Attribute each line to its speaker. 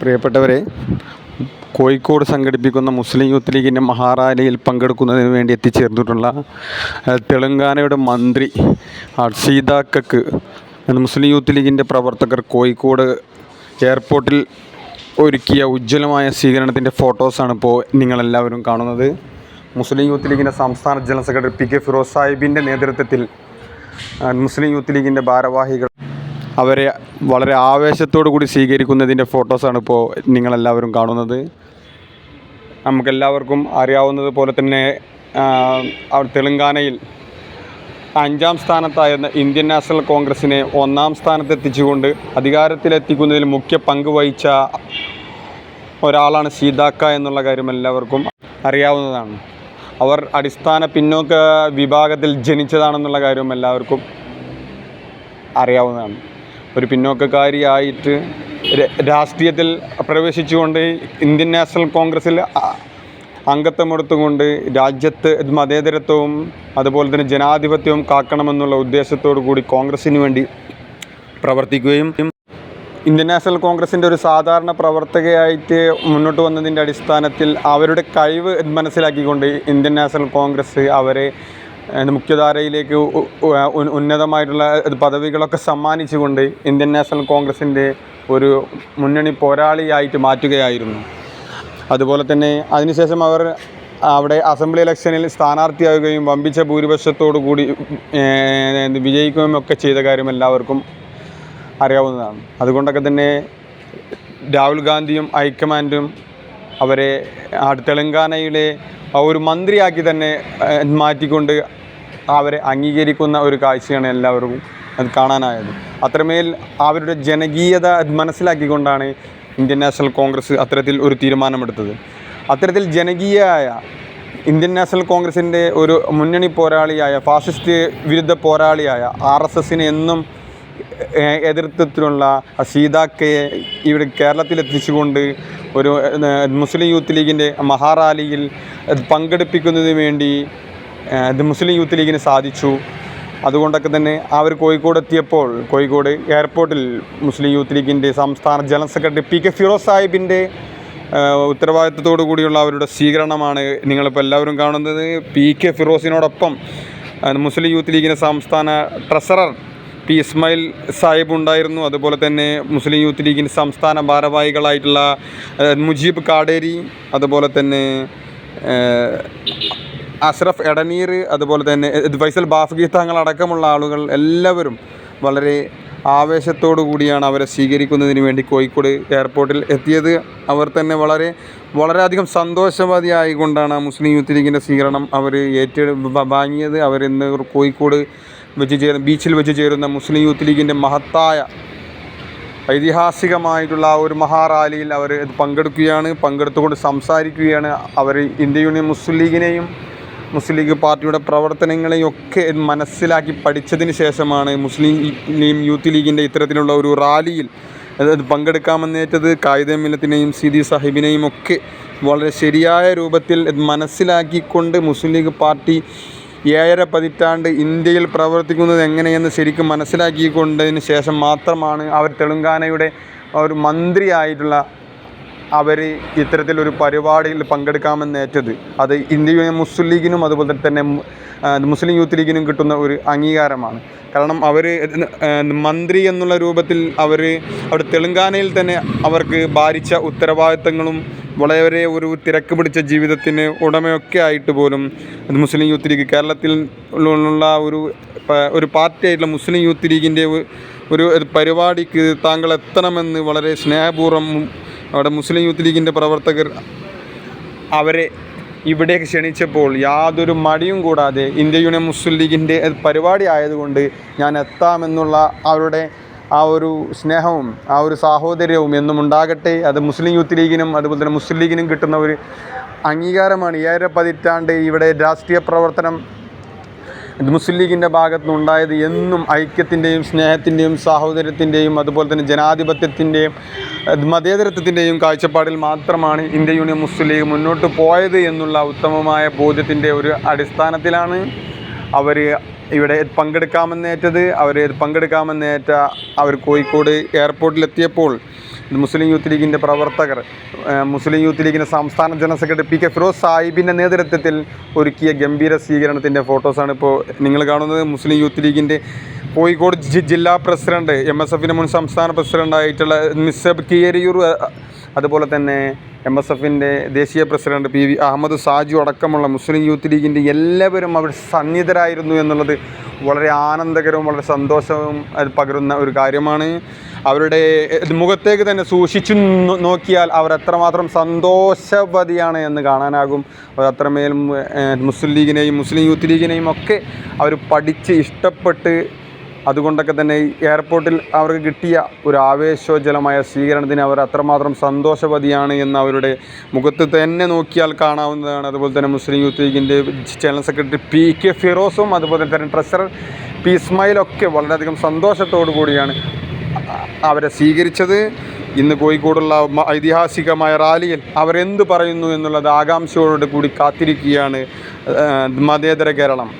Speaker 1: പ്രിയപ്പെട്ടവരെ കോഴിക്കോട് സംഘടിപ്പിക്കുന്ന മുസ്ലിം യൂത്ത് ലീഗിന്റെ മഹാറാലിയിൽ പങ്കെടുക്കുന്നതിന് വേണ്ടി എത്തിച്ചേർന്നിട്ടുള്ള തെലങ്കാനയുടെ മന്ത്രി അർഷീദാക്കക്ക് മുസ്ലിം യൂത്ത് ലീഗിന്റെ പ്രവർത്തകർ കോഴിക്കോട് എയർപോർട്ടിൽ ഒരുക്കിയ ഉജ്ജ്വലമായ സ്വീകരണത്തിന്റെ ഫോട്ടോസാണ് ഇപ്പോൾ നിങ്ങളെല്ലാവരും കാണുന്നത്. മുസ്ലിം യൂത്ത് ലീഗിന്റെ സംസ്ഥാന general secretary P K Firoz സാഹിബിന്റെ നേതൃത്വത്തിൽ മുസ്ലിം യൂത്ത് ലീഗിന്റെ ഭാരവാഹികൾ അവരെ വളരെ ആവേശത്തോടു കൂടി സ്വീകരിക്കുന്നതിന്റെ ഫോട്ടോസാണ് ഇപ്പോൾ നിങ്ങളെല്ലാവരും കാണുന്നത്. നമുക്കെല്ലാവർക്കും അറിയാവുന്നത് പോലെ തന്നെ തെലങ്കാനയിൽ അഞ്ചാം സ്ഥാനത്തായിരുന്ന ഇന്ത്യൻ നാഷണൽ കോൺഗ്രസിനെ ഒന്നാം സ്ഥാനത്തെത്തിച്ചുകൊണ്ട് അധികാരത്തിലെത്തിക്കുന്നതിൽ മുഖ്യ പങ്ക് വഹിച്ച ഒരാളാണ് സീതാക്ക എന്നുള്ള കാര്യം എല്ലാവർക്കും അറിയാവുന്നതാണ്. അവർ അടിസ്ഥാന പിന്നോക്ക വിഭാഗത്തിൽ ജനിച്ചതാണെന്നുള്ള കാര്യം എല്ലാവർക്കും അറിയാവുന്നതാണ്. ഒരു പിന്നോക്കക്കാരിയായിട്ട് രാഷ്ട്രീയത്തിൽ പ്രവേശിച്ചുകൊണ്ട് ഇന്ത്യൻ നാഷണൽ കോൺഗ്രസ്സിൽ അംഗത്വമെടുത്തുകൊണ്ട് രാജ്യത്ത് മതേതരത്വവും അതുപോലെ തന്നെ ജനാധിപത്യവും കാക്കണമെന്നുള്ള ഉദ്ദേശത്തോടു കൂടി കോൺഗ്രസ്സിന് വേണ്ടി പ്രവർത്തിക്കുകയും ഇന്ത്യൻ നാഷണൽ കോൺഗ്രസിന്റെ ഒരു സാധാരണ പ്രവർത്തകയായിട്ട് മുന്നോട്ട് വന്നതിന്റെ അടിസ്ഥാനത്തിൽ അവരുടെ കഴിവ് മനസ്സിലാക്കിക്കൊണ്ട് ഇന്ത്യൻ നാഷണൽ കോൺഗ്രസ് അവരെ മുഖ്യധാരയിലേക്ക് ഉന്നതമായിട്ടുള്ള പദവികളൊക്കെ സമ്മാനിച്ചുകൊണ്ട് ഇന്ത്യൻ നാഷണൽ കോൺഗ്രസിന്റെ ഒരു മുന്നണി പോരാളിയായിട്ട് മാറ്റുകയായിരുന്നു. അതുപോലെ തന്നെ അതിനുശേഷം അവർ അവിടെ അസംബ്ലി ഇലക്ഷനിൽ സ്ഥാനാർത്ഥിയാവുകയും വമ്പിച്ച ഭൂരിപക്ഷത്തോടു കൂടി വിജയിക്കുകയും ഒക്കെ ചെയ്ത കാര്യം എല്ലാവർക്കും അറിയാവുന്നതാണ്. അതുകൊണ്ടൊക്കെ തന്നെ രാഹുൽ ഗാന്ധിയും ഹൈക്കമാൻഡും അവരെ തെലങ്കാനയിലെ ഒരു മന്ത്രിയാക്കി തന്നെ മാറ്റിക്കൊണ്ട് അവരെ അംഗീകരിക്കുന്ന ഒരു കാഴ്ചയാണ് എല്ലാവർക്കും അത് കാണാനായത്. അത്രമേൽ അവരുടെ ജനകീയത മനസ്സിലാക്കിക്കൊണ്ടാണ് ഇന്ത്യൻ നാഷണൽ കോൺഗ്രസ് അത്തരത്തിൽ ഒരു തീരുമാനമെടുത്തത്. അത്തരത്തിൽ ജനകീയമായ ഇന്ത്യൻ നാഷണൽ കോൺഗ്രസിന്റെ ഒരു മുന്നണി പോരാളിയായ ഫാസിസ്റ്റ് വിരുദ്ധ പോരാളിയായ ആർ എസ് എസിനെ എന്നും എതിർത്തത്തിലുള്ള സീതാക്കയെ ഇവിടെ കേരളത്തിലെത്തിച്ചുകൊണ്ട് ഒരു മുസ്ലിം യൂത്ത് ലീഗിന്റെ മഹാറാലിയിൽ പങ്കെടുപ്പിക്കുന്നതിന് വേണ്ടി മുസ്ലിം യൂത്ത് ലീഗിന് സാധിച്ചു. അതുകൊണ്ടൊക്കെ തന്നെ അവർ കോഴിക്കോട് എത്തിയപ്പോൾ കോഴിക്കോട് എയർപോർട്ടിൽ മുസ്ലിം യൂത്ത് ലീഗിന്റെ സംസ്ഥാന general secretary P K Firoz സാഹിബിന്റെ ഉത്തരവാദിത്തത്തോടു കൂടിയുള്ള അവരുടെ സ്വീകരണമാണ് നിങ്ങളിപ്പോൾ എല്ലാവരും കാണുന്നത്. പി കെ ഫിറോസിനോടൊപ്പം മുസ്ലിം യൂത്ത് ലീഗിന്റെ സംസ്ഥാന ട്രഷറർ പി ഇസ്മായിൽ സാഹിബ് ഉണ്ടായിരുന്നു. അതുപോലെ തന്നെ മുസ്ലിം യൂത്ത് ലീഗിന്റെ സംസ്ഥാന ഭാരവാഹികളായിട്ടുള്ള മുജീബ് കാടേരി അതുപോലെ തന്നെ അഷ്റഫ് എടനീർ അതുപോലെ തന്നെ ഫൈസൽ ബാഫ്ഗി തങ്ങളടക്കമുള്ള ആളുകൾ എല്ലാവരും വളരെ ആവേശത്തോടു കൂടിയാണ് അവരെ സ്വീകരിക്കുന്നതിന് വേണ്ടി കോഴിക്കോട് എയർപോർട്ടിൽ എത്തിയത്. അവർ തന്നെ വളരെ വളരെയധികം സന്തോഷവാദിയായിക്കൊണ്ടാണ് മുസ്ലിം യൂത്ത് ലീഗിന്റെ സ്വീകരണം അവർ ഏറ്റെടു വാങ്ങിയത്. അവരിന്ന് കോഴിക്കോട് വെച്ച് ചേർ ബീച്ചിൽ വെച്ച് ചേരുന്ന മുസ്ലിം യൂത്ത് ലീഗിന്റെ മഹത്തായ ഐതിഹാസികമായിട്ടുള്ള ആ ഒരു മഹാറാലിയിൽ അവർ പങ്കെടുക്കുകയാണ് പങ്കെടുത്തുകൊണ്ട് സംസാരിക്കുകയാണ്. അവർ ഇന്ത്യ യൂണിയൻ മുസ്ലിം ലീഗിനെയും മുസ്ലിം ലീഗ് പാർട്ടിയുടെ പ്രവർത്തനങ്ങളെയും ഒക്കെ മനസ്സിലാക്കി പഠിച്ചതിന് ശേഷമാണ് മുസ്ലിം യൂത്ത് ലീഗിന്റെ ഇത്തരത്തിലുള്ള ഒരു റാലിയിൽ പങ്കെടുക്കാമെന്നേറ്റത്. കായിക മില്ലത്തിനെയും സിദി സാഹിബിനെയും ഒക്കെ വളരെ ശരിയായ രൂപത്തിൽ മനസ്സിലാക്കിക്കൊണ്ട് മുസ്ലിം ലീഗ് പാർട്ടി ഏഴര പതിറ്റാണ്ട് ഇന്ത്യയിൽ പ്രവർത്തിക്കുന്നത് എങ്ങനെയെന്ന് ശരിക്കും മനസ്സിലാക്കിക്കൊണ്ടതിന് ശേഷം മാത്രമാണ് അവർ തെലുങ്കാനയുടെ ഒരു മന്ത്രിയായിട്ടുള്ള അവർ ഇത്തരത്തിലൊരു പരിപാടിയിൽ പങ്കെടുക്കാമെന്ന് ഏറ്റത് അത് ഇന്ത്യ മുസ്ലിം ലീഗിനും അതുപോലെ തന്നെ മുസ്ലിം യൂത്ത് ലീഗിനും കിട്ടുന്ന ഒരു അംഗീകാരമാണ്. കാരണം അവർ മന്ത്രി എന്നുള്ള രൂപത്തിൽ അവർ അവിടെ തെലുങ്കാനയിൽ തന്നെ അവർക്ക് ഭാരിച്ച ഉത്തരവാദിത്തങ്ങളും വളരെ ഒരു തിരക്ക് പിടിച്ച ജീവിതത്തിന് ഉടമയൊക്കെ ആയിട്ട് പോലും മുസ്ലിം യൂത്ത് ലീഗ് കേരളത്തിൽ ഉള്ള ഒരു ഒരു പാർട്ടിയായിട്ടുള്ള മുസ്ലിം യൂത്ത് ലീഗിന്റെ ഒരു പരിപാടിക്ക് താങ്കൾ എത്തണമെന്ന് വളരെ സ്നേഹപൂർവം അവിടെ മുസ്ലിം യൂത്ത് ലീഗിന്റെ പ്രവർത്തകർ അവരെ ഇവിടെ ക്ഷണിച്ചപ്പോൾ യാതൊരു മടിയും കൂടാതെ ഇന്ത്യ യൂണിയൻ മുസ്ലിം ലീഗിന്റെ പരിപാടി ആയതുകൊണ്ട് ഞാൻ എത്താമെന്നുള്ള അവരുടെ ആ ഒരു സ്നേഹവും ആ ഒരു സാഹോദര്യവും എന്നും ഉണ്ടാകട്ടെ. അത് മുസ്ലിം യൂത്ത് ലീഗിനും അതുപോലെ തന്നെ മുസ്ലിം ലീഗിനും കിട്ടുന്ന ഒരു അംഗീകാരമാണ്. ഏഴര പതിറ്റാണ്ട് ഇവിടെ രാഷ്ട്രീയ പ്രവർത്തനം മുസ്ലിം ലീഗിന്റെ ഭാഗത്തു നിന്നുണ്ടായത് എന്നും ഐക്യത്തിന്റെയും സ്നേഹത്തിന്റെയും സാഹോദര്യത്തിന്റെയും അതുപോലെ തന്നെ ജനാധിപത്യത്തിന്റെയും മതേതരത്വത്തിന്റെയും കാഴ്ചപ്പാടിൽ മാത്രമാണ് ഇന്ത്യ യൂണിയൻ മുസ്ലിം ലീഗ് മുന്നോട്ട് പോയത് എന്നുള്ള ഉത്തമമായ ബോധ്യത്തിന്റെ ഒരു അടിസ്ഥാനത്തിലാണ് അവർ ഇവിടെ പങ്കെടുക്കാമെന്നേറ്റത്. അവർ പങ്കെടുക്കാമെന്നേറ്റ അവർ കോഴിക്കോട് എയർപോർട്ടിലെത്തിയപ്പോൾ മുസ്ലിം യൂത്ത് ലീഗിന്റെ പ്രവർത്തകർ മുസ്ലിം യൂത്ത് ലീഗിന്റെ സംസ്ഥാന general secretary P K Firoz സാഹിബിന്റെ നേതൃത്വത്തിൽ ഒരുക്കിയ ഗംഭീര സ്വീകരണത്തിന്റെ ഫോട്ടോസാണ് ഇപ്പോൾ നിങ്ങൾ കാണുന്നത്. മുസ്ലിം യൂത്ത് ലീഗിന്റെ കോഴിക്കോട് ജില്ലാ പ്രസിഡന്റ് എം എസ് എഫിന്റെ മുൻ സംസ്ഥാന പ്രസിഡന്റായിട്ടുള്ള എബ് കിയരിയൂർ അതുപോലെ തന്നെ എം എസ് എഫിന്റെ ദേശീയ president P V Ahammed Saju അടക്കമുള്ള മുസ്ലിം യൂത്ത് ലീഗിന്റെ എല്ലാവരും അവർ സന്നിധരായിരുന്നു എന്നുള്ളത് വളരെ ആനന്ദകരവും വളരെ സന്തോഷവും പകരുന്ന ഒരു കാര്യമാണ്. അവരുടെ മുഖത്തേക്ക് തന്നെ സൂക്ഷിച്ചു നോക്കിയാൽ അവർ എത്രമാത്രം സന്തോഷവതിയാണ് എന്ന് കാണാനാകും. അവർ അത്രമേൽ മുസ്ലിം ലീഗിനെയും മുസ്ലിം യൂത്ത് ലീഗിനെയും ഒക്കെ അവർ പഠിച്ച് ഇഷ്ടപ്പെട്ട് അതുകൊണ്ടൊക്കെ തന്നെ ഈ എയർപോർട്ടിൽ അവർക്ക് കിട്ടിയ ഒരു ആവേശോജ്വലമായ സ്വീകരണത്തിന് അവർ അത്രമാത്രം സന്തോഷവതിയാണ് എന്ന് അവരുടെ മുഖത്ത് തന്നെ നോക്കിയാൽ കാണാവുന്നതാണ്. അതുപോലെ തന്നെ മുസ്ലിം യൂത്ത് ലീഗിന്റെ ജനറൽ സെക്രട്ടറി പി കെ ഫിറോസും അതുപോലെ തന്നെ ട്രഷറർ പി ഇസ്മായിലൊക്കെ വളരെയധികം സന്തോഷത്തോടു കൂടിയാണ് അവരെ സ്വീകരിച്ചത്. ഇന്ന് കോഴിക്കോടുള്ള ഐതിഹാസികമായ റാലിയിൽ അവരെന്ത് പറയുന്നു എന്നുള്ളത് ആകാംക്ഷയോട് കൂടി കാത്തിരിക്കുകയാണ് മതേതര കേരളം.